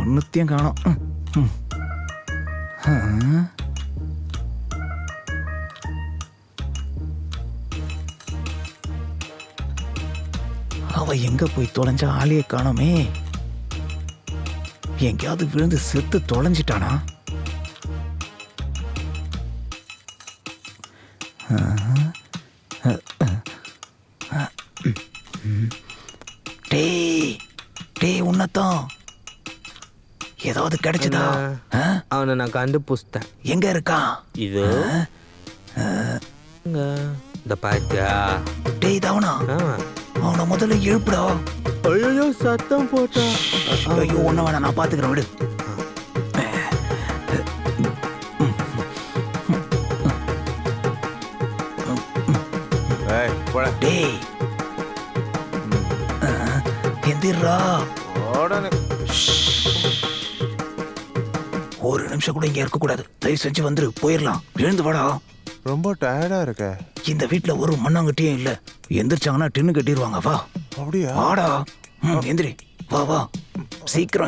ஒன்னுத்தையும் காணோம் அவ எங்க போய் தொலைஞ்சா ஆளையே காணோமே எங்கேயாவது விழுந்து செத்து தொலைஞ்சிட்டானா டேய் டேய் உன்னத்தான் ஏதாவது கிடைச்சதா? ஆ? அவனை நான் கண்டுபிடிச்சிட்டேன். எங்க இருக்கான்? இது. இந்த பாத்தியா? டேய் தவனா. அவனை? முதல்ல எழுப்புடா. ஐயோ சத்தம் போட்டா. ஐயோ ஒண்ணு வேணாம் நான் பாத்துக்கிறேன் விடு. டேய். ஆ, எந்திர்றா உடனே ஒரு நிமிஷம் கூட இங்க இருக்க கூடாது தயவு செஞ்சு வந்துரு போயிடலாம் எழுந்து வாடா. ரொம்ப டயர்டா இருக்க. இந்த வீட்ல ஒரு மண்ணாங்கட்டியும் இல்ல. எந்திரிச்சாங்கன்னா டின்னு கட்டிடுவாங்க வா. அப்படியா? வாடா. ம், எந்திரி. வா வா. சீக்கிரம்